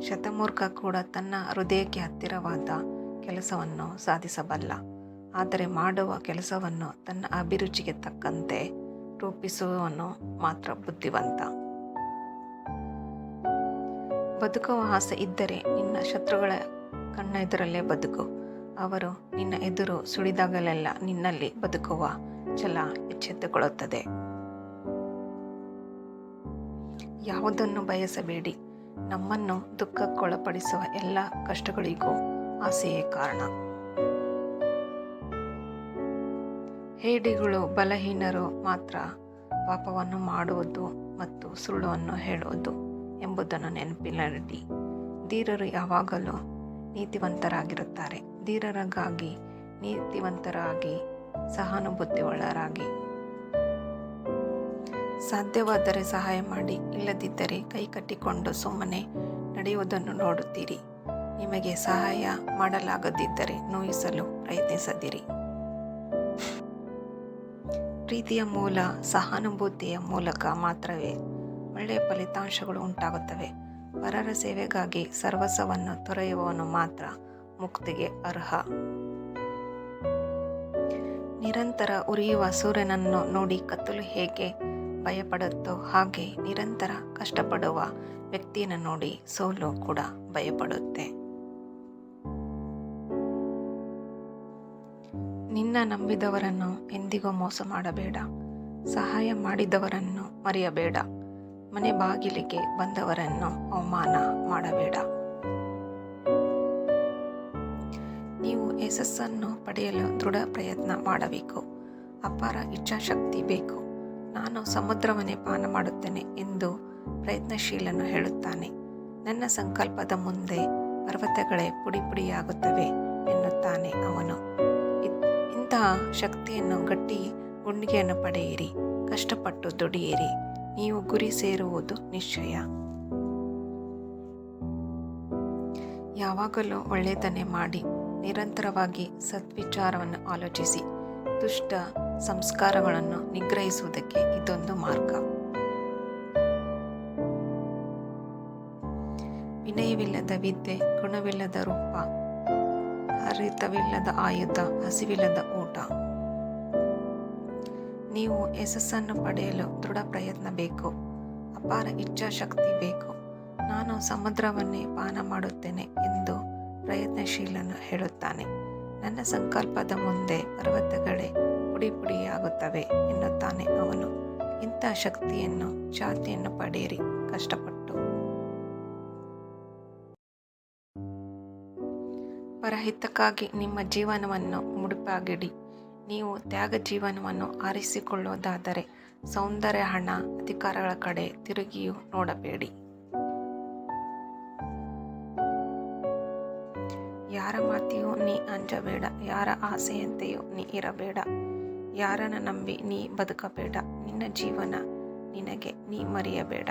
ಶತಮೂರ್ಖ ಕೂಡ ತನ್ನ ಹೃದಯಕ್ಕೆ ಹತ್ತಿರವಾದ ಕೆಲಸವನ್ನು ಸಾಧಿಸಬಲ್ಲ. ಆದರೆ ಮಾಡುವ ಕೆಲಸವನ್ನು ತನ್ನ ಅಭಿರುಚಿಗೆ ತಕ್ಕಂತೆ ರೂಪಿಸುವವನು ಮಾತ್ರ ಬುದ್ಧಿವಂತ. ಬದುಕುವ ಆಸೆ ಇದ್ದರೆ ನಿನ್ನ ಶತ್ರುಗಳ ಕಣ್ಣೆದುರಲ್ಲೇ ಬದುಕು. ಅವರು ನಿನ್ನ ಎದುರು ಸುಳಿದಾಗಲೆಲ್ಲ ನಿನ್ನಲ್ಲಿ ಬದುಕುವ ಛಲ ಎಚ್ಚೆತ್ತುಕೊಳ್ಳುತ್ತದೆ. ಯಾವುದನ್ನು ಬಯಸಬೇಡಿ. ನಮ್ಮನ್ನು ದುಃಖಕ್ಕೊಳಪಡಿಸುವ ಎಲ್ಲ ಕಷ್ಟಗಳಿಗೂ ಆಸೆಯೇ ಕಾರಣ. ಹೇಡಿಗಳು ಬಲಹೀನರು ಮಾತ್ರ ಪಾಪವನ್ನು ಮಾಡುವುದು ಮತ್ತು ಸುಳ್ಳುವನ್ನು ಹೇಳುವುದು ಎಂಬುದನ್ನು ನೆನಪಿನಲ್ಲಿ ಧೀರರು ಯಾವಾಗಲೂ ನೀತಿವಂತರಾಗಿರುತ್ತಾರೆ. ಧೀರರಿಗಾಗಿ ನೀತಿವಂತರಾಗಿ ಸಹಾನುಭೂತಿಯುಳ್ಳರಾಗಿ ಸಾಧ್ಯವಾದರೆ ಸಹಾಯ ಮಾಡಿ, ಇಲ್ಲದಿದ್ದರೆ ಕೈ ಕಟ್ಟಿಕೊಂಡು ಸುಮ್ಮನೆ ನಡೆಯುವುದನ್ನು ನೋಡುತ್ತೀರಿ. ನಿಮಗೆ ಸಹಾಯ ಮಾಡಲಾಗದಿದ್ದರೆ ನೋಯಿಸಲು ಪ್ರಯತ್ನಿಸದಿರಿ. ಪ್ರೀತಿಯ ಮೂಲ, ಸಹಾನುಭೂತಿಯ ಮೂಲಕ ಮಾತ್ರವೇ. ಒಳ್ಳೆಯ ಫಲಿತಾಂಶಗಳು ಉಂಟಾಗುತ್ತವೆ. ಪರರ ಸೇವೆಗಾಗಿ ಸರ್ವಸವನ್ನು ತೊರೆಯುವವನು ಮಾತ್ರ ಮುಕ್ತಿಗೆ ಅರ್ಹ. ನಿರಂತರ ಉರಿಯುವ ಸೂರ್ಯನನ್ನು ನೋಡಿ ಕತ್ತಲು ಹೇಗೆ ಭಯಪಡುತ್ತೋ ಹಾಗೆ ನಿರಂತರ ಕಷ್ಟಪಡುವ ವ್ಯಕ್ತಿಯನ್ನು ನೋಡಿ ಸೋಲು ಕೂಡ ಭಯಪಡುತ್ತೆ. ನಿನ್ನ ನಂಬಿದವರನ್ನು ಎಂದಿಗೂ ಮೋಸ ಮಾಡಬೇಡ. ಸಹಾಯ ಮಾಡಿದವರನ್ನು ಮರೆಯಬೇಡ. ಮನೆ ಬಾಗಿಲಿಗೆ ಬಂದವರನ್ನು ಅವಮಾನ ಮಾಡಬೇಡ. ನೀವು ಯಶಸ್ಸನ್ನು ಪಡೆಯಲು ದೃಢ ಪ್ರಯತ್ನ ಮಾಡಬೇಕು. ಅಪಾರ ಇಚ್ಛಾಶಕ್ತಿ ಬೇಕು. ನಾನು ಸಮುದ್ರವನ್ನೇ ಪಾನ ಮಾಡುತ್ತೇನೆ ಎಂದು ಪ್ರಯತ್ನಶೀಲನು ಹೇಳುತ್ತಾನೆ. ನನ್ನ ಸಂಕಲ್ಪದ ಮುಂದೆ ಪರ್ವತಗಳೇ ಪುಡಿ ಪುಡಿಯಾಗುತ್ತವೆ ಎನ್ನುತ್ತಾನೆ ಅವನು. ಇಂತಹ ಶಕ್ತಿಯನ್ನು ಗಟ್ಟಿ ಗುಂಡಿಗೆಯನ್ನು ಪಡೆಯಿರಿ, ಕಷ್ಟಪಟ್ಟು ದುಡಿಯಿರಿ, ನೀವು ಗುರಿ ಸೇರುವುದು ನಿಶ್ಚಯ. ಯಾವಾಗಲೂ ಒಳ್ಳೆಯದನ್ನೇ ಮಾಡಿ, ನಿರಂತರವಾಗಿ ಸದ್ವಿಚಾರವನ್ನು ಆಲೋಚಿಸಿ, ದುಷ್ಟ ಸಂಸ್ಕಾರಗಳನ್ನು ನಿಗ್ರಹಿಸುವುದಕ್ಕೆ ಇದೊಂದು ಮಾರ್ಗ. ವಿನಯವಿಲ್ಲದ ವಿದ್ಯೆ, ಗುಣವಿಲ್ಲದ ರೂಪ, ಹರಿತವಿಲ್ಲದ ಆಯುಧ, ಹಸಿವಿಲ್ಲದ ಊಟ. ನೀವು ಯಶಸ್ಸನ್ನು ಪಡೆಯಲು ದೃಢ ಪ್ರಯತ್ನ ಬೇಕು. ಅಪಾರ ಇಚ್ಛಾಶಕ್ತಿ ಬೇಕು. ನಾನು ಸಮುದ್ರವನ್ನೇ ಪಾನ ಮಾಡುತ್ತೇನೆ ಎಂದು ಪ್ರಯತ್ನಶೀಲನು ಹೇಳುತ್ತಾನೆ. ನನ್ನ ಸಂಕಲ್ಪದ ಮುಂದೆ ಪರ್ವತಗಳೇ ಪುಡಿ ಪುಡಿಯಾಗುತ್ತವೆ ಎನ್ನುತ್ತಾನೆ ಅವನು. ಇಂಥ ಶಕ್ತಿಯನ್ನು ಜಾತಿಯನ್ನು ಪಡೆಯಿರಿ, ಕಷ್ಟಪಟ್ಟು. ಪರಹಿತಕ್ಕಾಗಿ ನಿಮ್ಮ ಜೀವನವನ್ನು ಮುಡುಪಾಗಿಡಿ. ನೀವು ತ್ಯಾಗ ಜೀವನವನ್ನು ಆರಿಸಿಕೊಳ್ಳುವುದಾದರೆ ಸೌಂದರ್ಯ ಹಣ, ಅಧಿಕಾರಗಳ ಕಡೆ ತಿರುಗಿಯೂ ನೋಡಬೇಡಿ. ಯಾರ ಮಾತಿಯೂ ನೀ ಅಂಜಬೇಡ, ಯಾರ ಆಸೆಯಂತೆಯೂ ನೀ ಇರಬೇಡ. ಯಾರನ್ನ ನಂಬಿ ನೀ ಬದುಕಬೇಡ. ನಿನ್ನ ಜೀವನ ನಿನಗೆ ನೀ ಮರೆಯಬೇಡ.